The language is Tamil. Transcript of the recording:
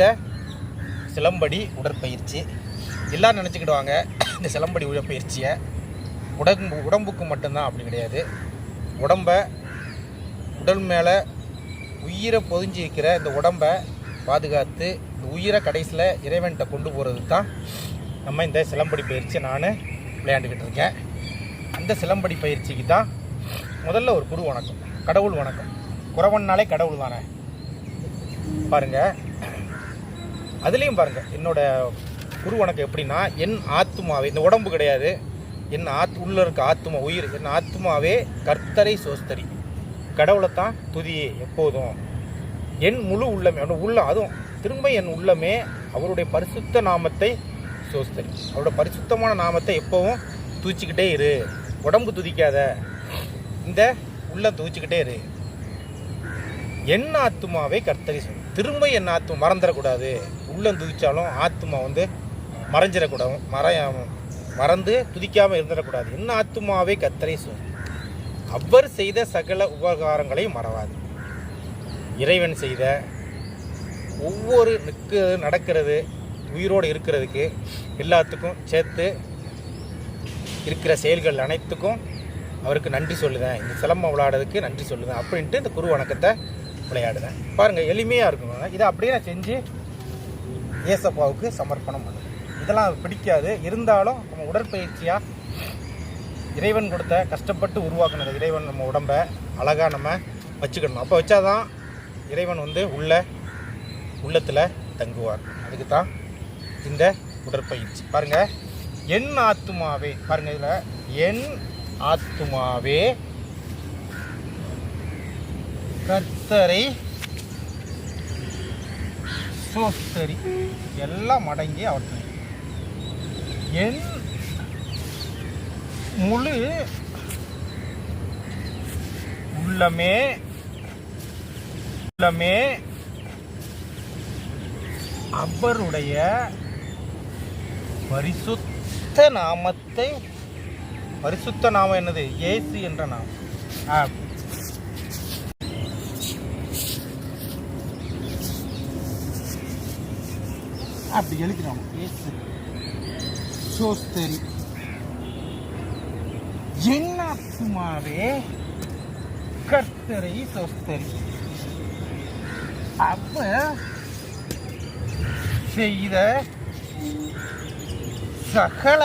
இந்த சிலம்படி உடற்பயிற்சி. எல்லாரும் நினச்சிக்கிடுவாங்க இந்த சிலம்படி உடற்பயிற்சியை உடம்பு உடம்புக்கு மட்டும்தான் அப்படி கிடையாது. உடம்ப உடல் மேலே உயிரை பொதிஞ்சு இருக்கிற இந்த உடம்பை பாதுகாத்து இந்த உயிரை கடைசியில் இறைவன்கிட்ட கொண்டு போகிறது தான் நம்ம இந்த சிலம்படி பயிற்சியை நான் விளையாண்டுக்கிட்டு இருக்கேன். அந்த சிலம்படி பயிற்சிக்கு தான் முதல்ல ஒரு குரு வணக்கம் கடவுள் வணக்கம். குறவன்னாலே கடவுள் தானே. பாருங்கள் அதுலேயும் பாருங்கள் என்னோட குரு வணக்கம் எப்படின்னா என் ஆத்மாவே இந்த உடம்பு கிடையாது. என் ஆத் உள்ள இருக்க ஆத்மா உயிர் என் ஆத்மாவே கர்த்தரை சோஸ்தரி. கடவுளை தான் துதியே எப்போதும். என் முழு உள்ளமே அவனோட உள்ள அதுவும் திரும்ப என் உள்ளமே அவருடைய பரிசுத்த நாமத்தை சோஸ்தரி. அவரோட பரிசுத்தமான நாமத்தை எப்போவும் தூச்சிக்கிட்டே இரு. உடம்பு துதிக்காத. இந்த உள்ள தூச்சிக்கிட்டே இரு. என் ஆத்துமாவே கர்த்தரி சொல். திரும்ப என் ஆத்மா மறந்துடக்கூடாது. உள்ளம் துதிச்சாலும் ஆத்மா வந்து மறைஞ்சிடக்கூடாது. மறைய மறந்து துதிக்காமல் இருந்துடக்கூடாது. என் ஆத்துமாவே கர்த்தரை சொல். அவர் செய்த சகல உபகாரங்களையும் மறவாது. இறைவன் செய்த ஒவ்வொரு நிற்கு நடக்கிறது உயிரோடு இருக்கிறதுக்கு எல்லாத்துக்கும் சேர்த்து இருக்கிற செயல்கள் அனைத்துக்கும் அவருக்கு நன்றி சொல்லுதேன் இந்த சிலம்பம் விளையாடுறதுக்கு நன்றி சொல்லுதேன் அப்படின்ட்டு இந்த குரு வணக்கத்தை விளையாடுவேன். பாருங்கள் எளிமையாக இருக்குங்க. இதை அப்படியே நான் செஞ்சு ஏசப்பாவுக்கு சமர்ப்பணம் பண்ணுவேன். இதெல்லாம் பிடிக்காது. இருந்தாலும் நம்ம உடற்பயிற்சியாக இறைவன் கொடுத்த கஷ்டப்பட்டு உருவாக்குனது இறைவன் நம்ம உடம்பை அழகாக நம்ம வச்சுக்கணும். அப்போ வச்சாதான் இறைவன் வந்து உள்ள உள்ளத்தில் தங்குவார். அதுக்கு தான் இந்த உடற்பயிற்சி. பாருங்கள் என் ஆத்துமாவே பாருங்கள் இதில் என் ஆத்துமாவே கர்த்தரை சோஸ்தரி எல்லாம் அடங்கி அவற்றை. என் முழு உள்ளமே உள்ளமே அவருடைய பரிசுத்த நாமத்தை பரிசுத்த நாமம் என்னது? ஏசு என்ற நாமம். அப்படி எழுதினோம் சோஸ்தரி. என் ஆத்துமாவே கர்த்தரை சோஸ்தரி. அப்ப செய்த சகல